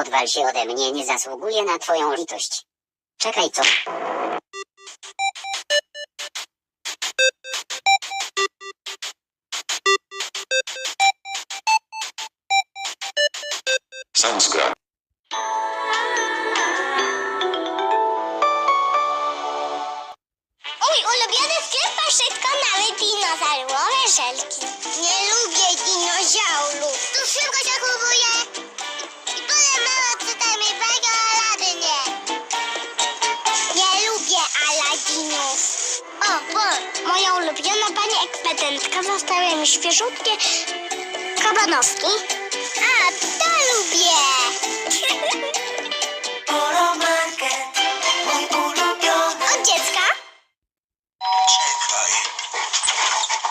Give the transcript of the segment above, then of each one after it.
Odwal się ode mnie, nie zasługuję na twoją litość. Czekaj, co? Samska. Mój ulubiony sklep paszczytko nawet dinozaurowe żelki. Nie lubię dinozaurów. Ekspedentka zostawia mi świeżutkie kabanowski. A, to lubię. Od dziecka? Czekaj.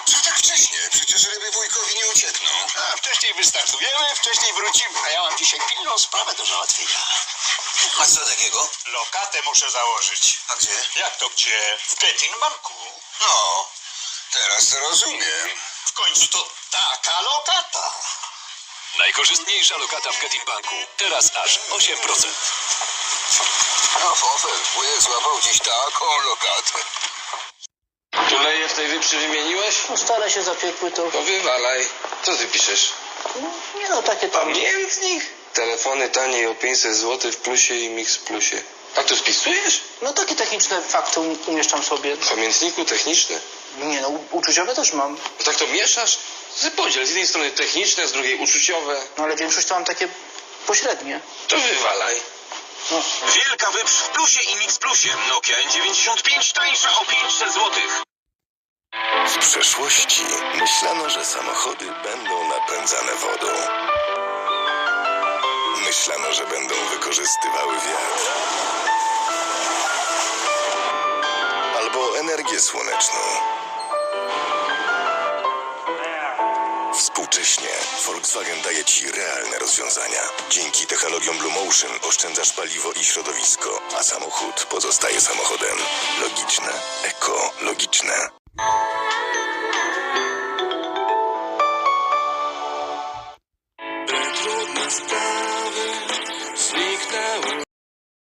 Co tak wcześnie? Przecież ryby wujkowi nie uciekną. A wcześniej wystartujemy, wcześniej wrócimy. A ja mam dzisiaj pilną sprawę do załatwienia. A co takiego? Lokatę muszę założyć. A gdzie? Jak to gdzie? W Banku. No, teraz rozumiem. W końcu to taka lokata. Najkorzystniejsza lokata w Getin Banku. Teraz aż 8%. No, Fofel, wujek złapał dziś taką lokatę. Tuleje w tej wyprzy wymieniłeś? No stare się zapiekły to... No wywalaj. Co ty piszesz? Nie no, takie tam... Pamiętnik? Telefony taniej o 500 zł w plusie i mix plusie. Tak to spisujesz? No takie techniczne fakty um- umieszczam sobie. W pamiętniku techniczne. Nie no, uczuciowe też mam. No tak to mieszasz? Ty podziel, z jednej strony techniczne, z drugiej uczuciowe. No ale większość to mam takie pośrednie. To wywalaj. No. Wielka wyprz w plusie i mix plusie. Nokia N95 tańsza o 500 zł. W przeszłości myślano, że samochody będą napędzane wodą. Myślano, że będą wykorzystywały wiatr. Europie Słonecznej. Współcześnie Volkswagen daje Ci realne rozwiązania. Dzięki technologiom Blue Motion oszczędzasz paliwo i środowisko, a samochód pozostaje samochodem. Logiczne, ekologiczne. Trudne sprawy